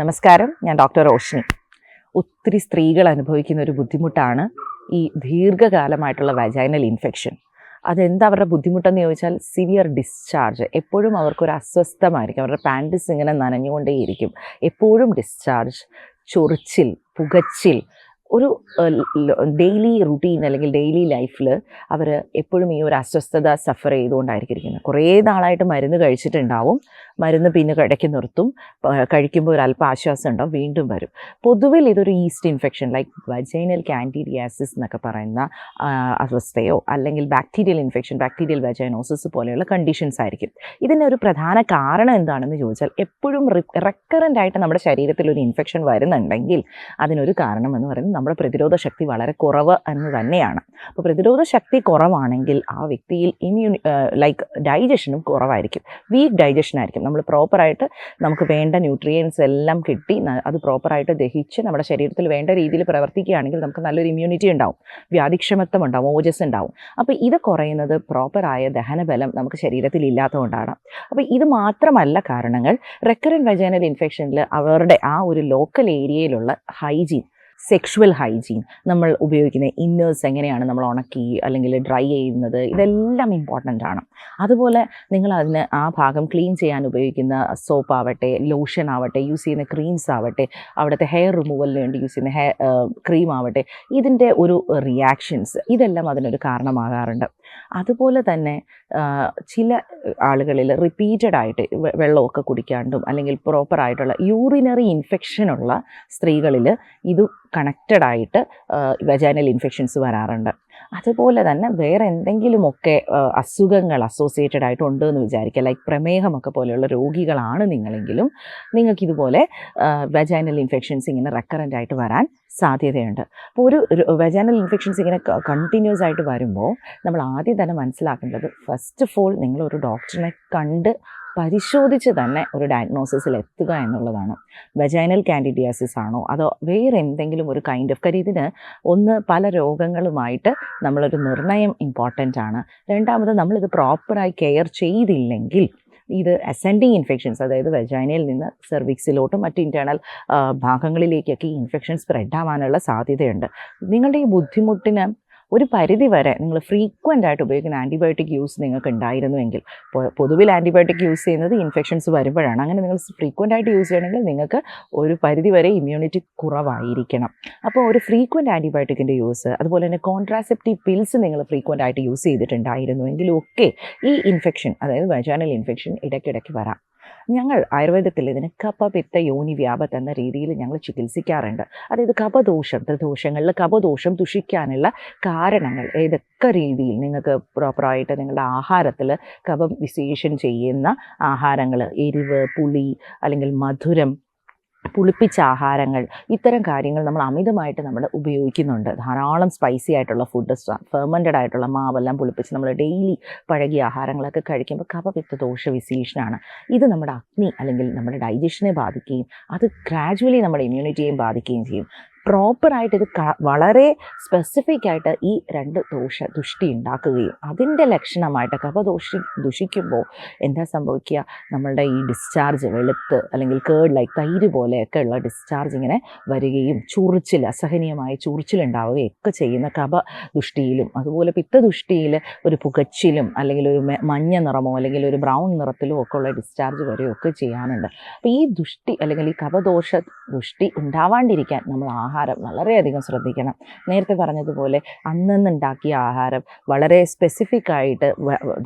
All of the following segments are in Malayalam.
നമസ്കാരം. ഞാൻ ഡോക്ടർ റോഷ്നി. ഒത്തിരി സ്ത്രീകൾ അനുഭവിക്കുന്ന ഒരു ബുദ്ധിമുട്ടാണ് ഈ ദീർഘകാലമായിട്ടുള്ള വജൈനൽ ഇൻഫെക്ഷൻ അതെന്താ അവരുടെ ബുദ്ധിമുട്ടെന്ന് ചോദിച്ചാൽ സിവിയർ ഡിസ്ചാർജ് എപ്പോഴും അവർക്കൊരു അസ്വസ്ഥമായിരിക്കും. അവരുടെ പാന്റിസ് ഇങ്ങനെ നനഞ്ഞുകൊണ്ടേയിരിക്കും. എപ്പോഴും ഡിസ്ചാർജ് ചൊറിച്ചിൽ പുകച്ചിൽ. ഒരു ഡെയിലി റുട്ടീൻ അല്ലെങ്കിൽ ഡെയിലി ലൈഫിൽ അവർ എപ്പോഴും ഈ ഒരു അസ്വസ്ഥത സഫർ ചെയ്തുകൊണ്ടായിരിക്കും ഇരിക്കുന്നത്. കുറേ നാളായിട്ട് മരുന്ന് കഴിച്ചിട്ടുണ്ടാവും. മരുന്ന് പിന്നെ ഇടയ്ക്ക് നിർത്തും. കഴിക്കുമ്പോൾ ഒരു അല്പം ആശ്വാസം ഉണ്ടാവും വീണ്ടും വരും. പൊതുവിൽ ഇതൊരു yeast infection like vaginal candidiasis എന്നൊക്കെ പറയുന്ന അവസ്ഥയോ അല്ലെങ്കിൽ ബാക്ടീരിയൽ ഇൻഫെക്ഷൻ ബാക്ടീരിയൽ വജൈനോസിസ് പോലെയുള്ള കണ്ടീഷൻസ് ആയിരിക്കും. ഇതിന്റെ ഒരു പ്രധാന കാരണം എന്താണെന്ന് ചോദിച്ചാൽ എപ്പോഴും റെക്കറന്റ് ആയിട്ട് നമ്മുടെ ശരീരത്തിൽ ഒരു ഇൻഫെക്ഷൻ വരുന്നുണ്ടെങ്കിൽ അതിനൊരു കാരണം എന്ന് പറയുന്നത് നമ്മുടെ പ്രതിരോധ ശക്തി വളരെ കുറവ് എന്ന് തന്നെയാണ്. അപ്പോൾ പ്രതിരോധ ശക്തി കുറവാണെങ്കിൽ ആ വ്യക്തിയിൽ ഇമ്മ്യൂണി ലൈക്ക് ഡൈജഷനും കുറവായിരിക്കും. വീക്ക് ഡൈജഷൻ ആയിരിക്കും. നമ്മൾ പ്രോപ്പറായിട്ട് നമുക്ക് വേണ്ട ന്യൂട്രിയൻസ് എല്ലാം കിട്ടി അത് പ്രോപ്പറായിട്ട് ദഹിച്ച് നമ്മുടെ ശരീരത്തിൽ വേണ്ട രീതിയിൽ പ്രവർത്തിക്കുകയാണെങ്കിൽ നമുക്ക് നല്ലൊരു ഇമ്മ്യൂണിറ്റി ഉണ്ടാവും വ്യാധിക്ഷമത്വം ഉണ്ടാവും ഓജസ് ഉണ്ടാവും. അപ്പോൾ ഇത് കുറയുന്നത് പ്രോപ്പറായ ദഹനബലം നമുക്ക് ശരീരത്തിൽ ഇല്ലാത്തതുകൊണ്ടാണ്. അപ്പോൾ ഇത് മാത്രമല്ല കാരണങ്ങൾ റെക്കറന്റ് വെജനൽ ഇൻഫെക്ഷനിൽ അവരുടെ ആ ഒരു ലോക്കൽ ഏരിയയിലുള്ള ഹൈജീൻ സെക്ഷുവൽ ഹൈജീൻ നമ്മൾ ഉപയോഗിക്കുന്ന ഇന്നേഴ്സ് എങ്ങനെയാണ് നമ്മൾ ഉണക്കി അല്ലെങ്കിൽ ഡ്രൈ ചെയ്യുന്നത്? ഇതെല്ലാം ഇമ്പോർട്ടന്റ് ആണ്. അതുപോലെ നിങ്ങൾ അതിന് ആ ഭാഗം ക്ലീൻ ചെയ്യാൻ ഉപയോഗിക്കുന്ന സോപ്പ് ആവട്ടെ ലോഷൻ ആവട്ടെ യൂസ് ചെയ്യുന്ന ക്രീംസ് ആവട്ടെ അവിടുത്തെ ഹെയർ റിമൂവലിന് വേണ്ടി യൂസ് ചെയ്യുന്ന ഹെയർ ക്രീം ആവട്ടെ ഇതിന്റെ ഒരു റിയാക്ഷൻസ് ഇതെല്ലാം അതിനൊരു കാരണമാകാറുണ്ട്. അതുപോലെ തന്നെ ചില ആളുകളിൽ റിപ്പീറ്റഡ് ആയിട്ട് വെള്ളമൊക്കെ കുടിക്കാണ്ടും അല്ലെങ്കിൽ പ്രോപ്പറായിട്ടുള്ള യൂറിനറി ഇൻഫെക്ഷനുള്ള സ്ത്രീകളിൽ ഇത് കണക്റ്റഡ് ആയിട്ട് വെജൈനൽ ഇൻഫെക്ഷൻസ് വരാറുണ്ട്. അതുപോലെ തന്നെ വേറെ എന്തെങ്കിലുമൊക്കെ അസുഖങ്ങൾ അസോസിയേറ്റഡ് ആയിട്ട് ഉണ്ട് എന്ന് വിചാരിക്കുക. ലൈക്ക് പ്രമേഹമൊക്കെ പോലെയുള്ള രോഗികളാണ് നിങ്ങളെങ്കിലും നിങ്ങൾക്ക് ഇതുപോലെ വെജൈനൽ ഇൻഫെക്ഷൻസ് ഇങ്ങനെ റെക്കറന്റ് ആയിട്ട് വരാൻ സാധ്യതയുണ്ട്. അപ്പോൾ ഒരു വെജൈനൽ ഇൻഫെക്ഷൻസ് ഇങ്ങനെ കണ്ടിന്യൂസ് ആയിട്ട് വരുമ്പോൾ നമ്മൾ ആദ്യം തന്നെ മനസ്സിലാക്കേണ്ടത് ഫസ്റ്റ് ഓഫ് ഓൾ നിങ്ങൾ ഒരു ഡോക്ടറിനെ കണ്ട് പരിശോധിച്ച് തന്നെ ഒരു ഡയഗ്നോസിസിൽ എത്തുക എന്നുള്ളതാണ്. വെജൈനൽ കാൻഡിഡിയാസിസ് ആണോ? അതോ വേറെ എന്തെങ്കിലും ഒരു കൈൻഡ് ഓഫ് കാര്യം? ഇതിന് ഒന്ന് പല രോഗങ്ങളുമായിട്ട് നമ്മളൊരു നിർണയം ഇമ്പോർട്ടന്റ് ആണ്. രണ്ടാമത് നമ്മളിത് പ്രോപ്പറായി കെയർ ചെയ്തില്ലെങ്കിൽ ഇത് അസെൻഡിങ് ഇൻഫെക്ഷൻസ് അതായത് വെജൈനയിൽ നിന്ന് സെർവിക്സിലോട്ടും മറ്റ് ഇന്റേർണൽ ഭാഗങ്ങളിലേക്കൊക്കെ ഈ ഇൻഫെക്ഷൻ സ്പ്രെഡ് ആവാനുള്ള സാധ്യതയുണ്ട്. നിങ്ങളുടെ ഈ ബുദ്ധിമുട്ടിന് ഒരു പരിധി വരെ നിങ്ങൾ ഫ്രീക്വന്റ് ആയിട്ട് ഉപയോഗിക്കുന്ന ആന്റിബയോട്ടിക് യൂസ് നിങ്ങൾക്ക് ഉണ്ടായിരുന്നുവെങ്കിൽ പൊതുവിൽ ആന്റിബയോട്ടിക് യൂസ് ചെയ്യുന്നത് ഇൻഫെക്ഷൻസ് വരുമ്പോഴാണ്. അങ്ങനെ നിങ്ങൾ ഫ്രീക്വന്റ് ആയിട്ട് യൂസ് ചെയ്യണമെങ്കിൽ നിങ്ങൾക്ക് ഒരു പരിധി വരെ ഇമ്മ്യൂണിറ്റി കുറവായിരിക്കണം. അപ്പോൾ ഒരു ഫ്രീക്വന്റ് ആന്റിബയോട്ടിക്കിന്റെ യൂസ് അതുപോലെ തന്നെ കോൺട്രാസെപ്റ്റീവ് പിൽസ് നിങ്ങൾ ഫ്രീക്വന്റ് ആയിട്ട് യൂസ് ചെയ്തിട്ടുണ്ടായിരുന്നുവെങ്കിലും ഒക്കെ ഈ ഇൻഫെക്ഷൻ അതായത് വജാനൽ ഇൻഫെക്ഷൻ ഇടയ്ക്കിടയ്ക്ക് വരാം. ഞങ്ങൾ ആയുർവേദത്തിൽ ഇതിന് കപപിത്ത യോനി വ്യാപത്ത് എന്ന രീതിയിൽ ഞങ്ങൾ ചികിത്സിക്കാറുണ്ട്. അതായത് കപദോഷം ത്രിദോഷങ്ങളിൽ കപദോഷം ദുഷിക്കാനുള്ള കാരണങ്ങൾ ഏതൊക്കെ രീതിയിൽ നിങ്ങൾക്ക് പ്രോപ്പറായിട്ട് നിങ്ങളുടെ ആഹാരത്തിൽ കപം വിശേഷം ചെയ്യുന്ന ആഹാരങ്ങൾ? എരിവ് പുളി അല്ലെങ്കിൽ മധുരം പുളിപ്പിച്ച ആഹാരങ്ങൾ ഇത്തരം കാര്യങ്ങൾ നമ്മൾ അമിതമായിട്ട് നമ്മൾ ഉപയോഗിക്കുന്നുണ്ട്. ധാരാളം സ്പൈസി ആയിട്ടുള്ള ഫുഡ് ഫെർമന്റഡ് ആയിട്ടുള്ള മാവെല്ലാം പുളിപ്പിച്ച് നമ്മൾ ഡെയിലി പഴകിയ ആഹാരങ്ങളൊക്കെ കഴിക്കുമ്പോൾ കഫപിത്ത ദോഷ വിശേഷനാണ്. ഇത് നമ്മുടെ അഗ്നി അല്ലെങ്കിൽ നമ്മുടെ ഡൈജഷനെ ബാധിക്കുകയും അത് ഗ്രാജുവലി നമ്മുടെ ഇമ്മ്യൂണിറ്റിയെയും ബാധിക്കുകയും ചെയ്യും. പ്രോപ്പറായിട്ട് ഇത് വളരെ സ്പെസിഫിക് ആയിട്ട് ഈ രണ്ട് ദോഷ ദുഷ്ടി ഉണ്ടാക്കുകയും അതിന്റെ ലക്ഷണമായിട്ട് കഫദോഷി ദുഷിക്കുമ്പോൾ എന്താ സംഭവിക്കുക? നമ്മളുടെ ഈ ഡിസ്ചാർജ് വെളുത്ത് അല്ലെങ്കിൽ കേർഡ് ലൈക്ക് തൈര് പോലെയൊക്കെ ഉള്ള ഡിസ്ചാർജ് ഇങ്ങനെ വരികയും ചൊറിച്ചിൽ അസഹനീയമായ ചൊറിച്ചിലുണ്ടാവുകയും ഒക്കെ ചെയ്യുന്ന കഫ ദുഷ്ടിയിലും അതുപോലെ പിത്തദുഷ്ടിയിൽ ഒരു പുകച്ചിലും അല്ലെങ്കിൽ ഒരു മഞ്ഞ നിറമോ അല്ലെങ്കിൽ ഒരു ബ്രൗൺ നിറത്തിലോ ഒക്കെ ഉള്ള ഡിസ്ചാർജ് വരെയൊക്കെ ചെയ്യാനുണ്ട് അപ്പോൾ ഈ ദുഷ്ടി അല്ലെങ്കിൽ ഈ കപദോഷ ദുഷ്ടി ഉണ്ടാവാണ്ടിരിക്കാൻ നമ്മൾ ആഹാരം വളരെയധികം ശ്രദ്ധിക്കണം. നേരത്തെ പറഞ്ഞതുപോലെ അന്നന്നുണ്ടാക്കിയ ആഹാരം വളരെ സ്പെസിഫിക് ആയിട്ട്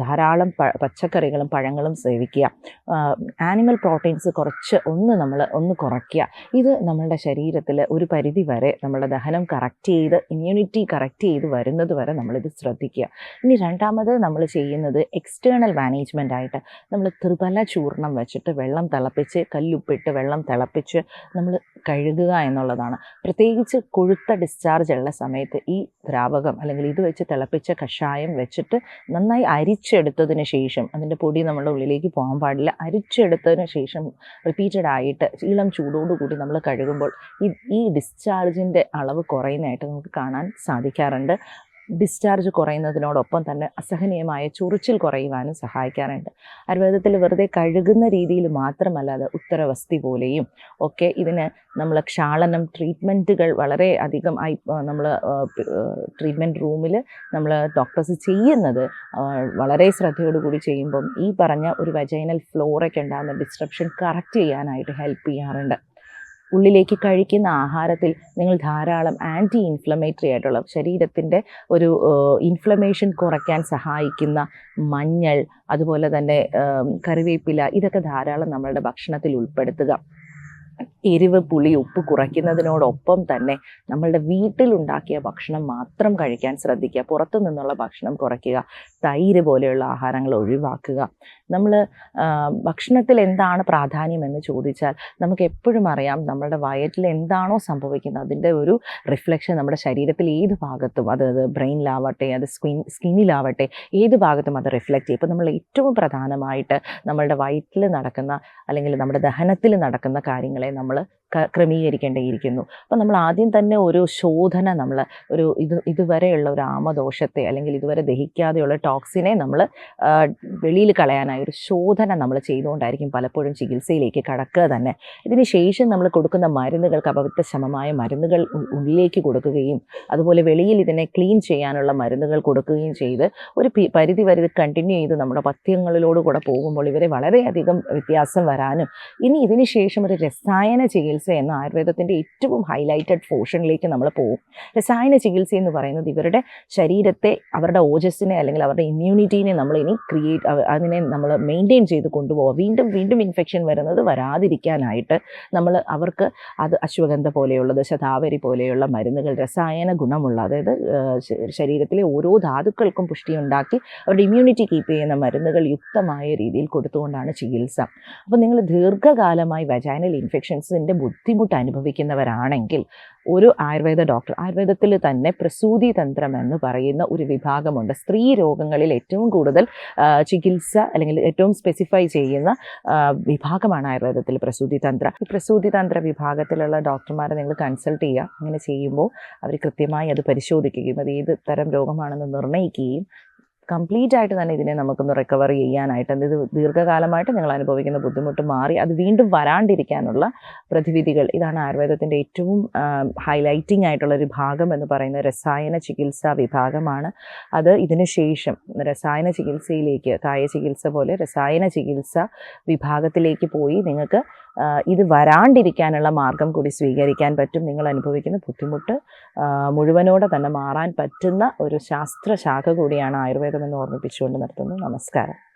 ധാരാളം പച്ചക്കറികളും പഴങ്ങളും സേവിക്കുക. ആനിമൽ പ്രോട്ടീൻസ് കുറച്ച് ഒന്ന് നമ്മൾ ഒന്ന് കുറയ്ക്കുക. ഇത് നമ്മളുടെ ശരീരത്തിൽ ഒരു പരിധി വരെ നമ്മുടെ ദഹനം കറക്റ്റ് ചെയ്ത് ഇമ്മ്യൂണിറ്റി കറക്റ്റ് ചെയ്ത് വരുന്നത് വരെ നമ്മളിത് ശ്രദ്ധിക്കുക. ഇനി രണ്ടാമത് നമ്മൾ ചെയ്യുന്നത് എക്സ്റ്റേണൽ മാനേജ്മെന്റ് ആയിട്ട് നമ്മൾ ത്രിപല ചൂർണം വെച്ചിട്ട് വെള്ളം തിളപ്പിച്ച് കല്ലുപ്പിട്ട് വെള്ളം തിളപ്പിച്ച് നമ്മൾ കഴുകുക എന്നുള്ളതാണ്. പ്രത്യേകിച്ച് കൊഴുത്ത ഡിസ്ചാർജ് ഉള്ള സമയത്ത് ഈ ദ്രാവകം അല്ലെങ്കിൽ ഇത് വെച്ച് തിളപ്പിച്ച കഷായം വെച്ചിട്ട് നന്നായി അരിച്ചെടുത്തതിന് ശേഷം അതിന്റെ പൊടി നമ്മുടെ ഉള്ളിലേക്ക് പോകാൻ പാടില്ല. അരിച്ചെടുത്തതിന് ശേഷം റിപ്പീറ്റഡ് ആയിട്ട് ഇളം ചൂടോടുകൂടി നമ്മൾ കഴുകുമ്പോൾ ഈ ഈ ഡിസ്ചാർജിന്റെ അളവ് കുറയുന്നതായിട്ട് നമുക്ക് കാണാൻ സാധിക്കാറുണ്ട്. ഡിസ്ചാർജ് കുറയുന്നതിനോടൊപ്പം തന്നെ അസഹനീയമായ ചൊറിച്ചിൽ കുറയുവാനും സഹായിക്കാറുണ്ട്. ആയുർവേദത്തിൽ വെറുതെ കഴുകുന്ന രീതിയിൽ മാത്രമല്ല അത് ഉത്തരവസ്തി പോലെയും ഒക്കെ ഇതിന് നമ്മൾ ക്ഷാളനം ട്രീറ്റ്മെന്റുകൾ വളരെ അധികം ആയി നമ്മൾ ട്രീറ്റ്മെന്റ് റൂമിൽ നമ്മൾ ഡോക്ടേഴ്സ് ചെയ്യുന്നത് വളരെ ശ്രദ്ധയോടുകൂടി ചെയ്യുമ്പം ഈ പറഞ്ഞ ഒരു വജൈനൽ ഫ്ലോറയ്ക്ക് ഉണ്ടാകുന്ന ഡിസ്ട്രപ്ഷൻ കറക്റ്റ് ചെയ്യാനായിട്ട് ഹെൽപ്പ് ചെയ്യാറുണ്ട്. ഉള്ളിലേക്ക് കഴിക്കുന്ന ആഹാരത്തിൽ നിങ്ങൾ ധാരാളം ആന്റി ഇൻഫ്ലമേറ്ററി ആയിട്ടുള്ള ശരീരത്തിന്റെ ഒരു ഇൻഫ്ലമേഷൻ കുറയ്ക്കാൻ സഹായിക്കുന്ന മഞ്ഞൾ അതുപോലെ തന്നെ കറിവേപ്പില ഇതൊക്കെ ധാരാളം നമ്മളുടെ ഭക്ഷണത്തിൽ ഉൾപ്പെടുത്തുക. എരിവ് പുളി ഉപ്പ് കുറയ്ക്കുന്നതിനോടൊപ്പം തന്നെ നമ്മളുടെ വീട്ടിലുണ്ടാക്കിയ ഭക്ഷണം മാത്രം കഴിക്കാൻ ശ്രദ്ധിക്കുക. പുറത്തു നിന്നുള്ള ഭക്ഷണം കുറയ്ക്കുക. തൈര് പോലെയുള്ള ആഹാരങ്ങൾ ഒഴിവാക്കുക. നമ്മൾ ഭക്ഷണത്തിൽ എന്താണ് പ്രാധാന്യം എന്ന് ചോദിച്ചാൽ നമുക്ക് എപ്പോഴും അറിയാം നമ്മളുടെ വയറ്റിൽ എന്താണോ സംഭവിക്കുന്നത്. അതിന്റെ ഒരു റിഫ്ലക്ഷൻ നമ്മുടെ ശരീരത്തിൽ ഏത് ഭാഗത്തും അത് ബ്രെയിനിലാവട്ടെ അത് സ്കിൻ സ്കിന്നിലാവട്ടെ ഏത് ഭാഗത്തും അത് റിഫ്ലക്റ്റ് ചെയ്യും. ഇപ്പോൾ നമ്മൾ ഏറ്റവും പ്രധാനമായിട്ട് നമ്മളുടെ വയറ്റിൽ നടക്കുന്ന അല്ലെങ്കിൽ നമ്മുടെ ദഹനത്തിൽ നടക്കുന്ന കാര്യങ്ങളെ നമ്മൾ ക്രമീകരിക്കേണ്ടിയിരിക്കുന്നു. അപ്പോൾ നമ്മൾ ആദ്യം തന്നെ ഒരു ശോധന നമ്മൾ ഒരു ഇത് ഇതുവരെയുള്ള ഒരു ആമദോഷത്തെ അല്ലെങ്കിൽ ഇതുവരെ ദഹിക്കാതെയുള്ള ടോക്സിനെ നമ്മൾ വെളിയിൽ കളയാനായി ഒരു ശോധന നമ്മൾ ചെയ്തുകൊണ്ടായിരിക്കും പലപ്പോഴും ചികിത്സയിലേക്ക് കടക്കുക തന്നെ. ഇതിന് ശേഷം നമ്മൾ കൊടുക്കുന്ന മരുന്നുകൾക്ക് അപവിത്രശമമായ മരുന്നുകൾ ഉള്ളിലേക്ക് കൊടുക്കുകയും അതുപോലെ വെളിയിൽ ഇതിനെ ക്ലീൻ ചെയ്യാനുള്ള മരുന്നുകൾ കൊടുക്കുകയും ചെയ്ത് ഒരു പരിധി വരെ ഇത് കണ്ടിന്യൂ ചെയ്ത് നമ്മുടെ പഥ്യങ്ങളിലൂടെ കൂടെ പോകുമ്പോൾ ഇവരെ വളരെയധികം വ്യത്യാസം വരാനും ഇനി ഇതിന് ശേഷം ഒരു രസായന ചികിത്സ എന്ന ആയുർവേദത്തിന്റെ ഏറ്റവും ഹൈലൈറ്റഡ് പോർഷനിലേക്ക് നമ്മൾ പോകും. രസായന ചികിത്സ എന്ന് പറയുന്നത് ഇവരുടെ ശരീരത്തെ അവരുടെ ഓജസ്സിനെ അല്ലെങ്കിൽ അവരുടെ ഇമ്മ്യൂണിറ്റീനെ നമ്മൾ ഇനി ക്രിയേറ്റ് അതിനെ നമ്മൾ മെയിന്റെയിൻ ചെയ്ത് കൊണ്ടുപോകുക വീണ്ടും വീണ്ടും ഇൻഫെക്ഷൻ വരുന്നത് വരാതിരിക്കാനായിട്ട് നമ്മൾ അവർക്ക് അത് അശ്വഗന്ധ പോലെയുള്ളത് ശതാവരി പോലെയുള്ള മരുന്നുകൾ രസായന ഗുണമുള്ള അതായത് ശരീരത്തിലെ ഓരോ ധാതുക്കൾക്കും പുഷ്ടി ഉണ്ടാക്കി അവരുടെ ഇമ്മ്യൂണിറ്റി കീപ്പ് ചെയ്യുന്ന മരുന്നുകൾ യുക്തമായ രീതിയിൽ കൊടുത്തുകൊണ്ടാണ് ചികിത്സ. അപ്പോൾ നിങ്ങൾ ദീർഘകാലമായി വജൈനൽ ഇൻഫെക്ഷൻസിന്റെ ബുദ്ധിമുട്ട് അനുഭവിക്കുന്നവരാണെങ്കിൽ ഒരു ആയുർവേദ ഡോക്ടർ ആയുർവേദത്തിൽ തന്നെ പ്രസൂതി തന്ത്രം എന്ന് പറയുന്ന ഒരു വിഭാഗമുണ്ട്. സ്ത്രീ രോഗങ്ങളിൽ ഏറ്റവും കൂടുതൽ ചികിത്സ അല്ലെങ്കിൽ ഏറ്റവും സ്പെസിഫൈ ചെയ്യുന്ന വിഭാഗമാണ് ആയുർവേദത്തിൽ പ്രസൂതി തന്ത്ര. ഈ പ്രസൂതി തന്ത്ര വിഭാഗത്തിലുള്ള ഡോക്ടർമാരെ നിങ്ങൾ കൺസൾട്ട് ചെയ്യുക. അങ്ങനെ ചെയ്യുമ്പോൾ അവർ കൃത്യമായി അത് പരിശോധിക്കുകയും അത് ഏത് തരം രോഗമാണെന്ന് നിർണയിക്കുകയും കംപ്ലീറ്റ് ആയിട്ട് തന്നെ ഇതിനെ നമുക്കൊന്ന് റിക്കവർ ചെയ്യാനായിട്ട് ഇത് ദീർഘകാലമായിട്ട് നിങ്ങൾ അനുഭവിക്കുന്ന ബുദ്ധിമുട്ട് മാറി അത് വീണ്ടും വരാണ്ടിരിക്കാനുള്ള പ്രതിവിധികൾ. ഇതാണ് ആയുർവേദത്തിന്റെ ഏറ്റവും ഹൈലൈറ്റിംഗ് ആയിട്ടുള്ള ഒരു ഭാഗം എന്ന് പറയുന്ന രസായന ചികിത്സാ വിഭാഗമാണ്. അത് ഇതിനു ശേഷം രസായന ചികിത്സയിലേക്ക് കായ ചികിത്സ പോലെ രസായന ചികിത്സ വിഭാഗത്തിലേക്ക് പോയി നിങ്ങൾക്ക് ഇത് വരാണ്ടിരിക്കാനുള്ള മാർഗം കൂടി സ്വീകരിക്കാൻ പറ്റും. നിങ്ങൾ അനുഭവിക്കുന്ന ബുദ്ധിമുട്ട് മുഴുവനോടെ തന്നെ മാറാൻ പറ്റുന്ന ഒരു ശാസ്ത്രശാഖ കൂടിയാണ് ആയുർവേദം എന്ന് ഓർമ്മിപ്പിച്ചുകൊണ്ട് നിർത്തുന്നു. നമസ്കാരം.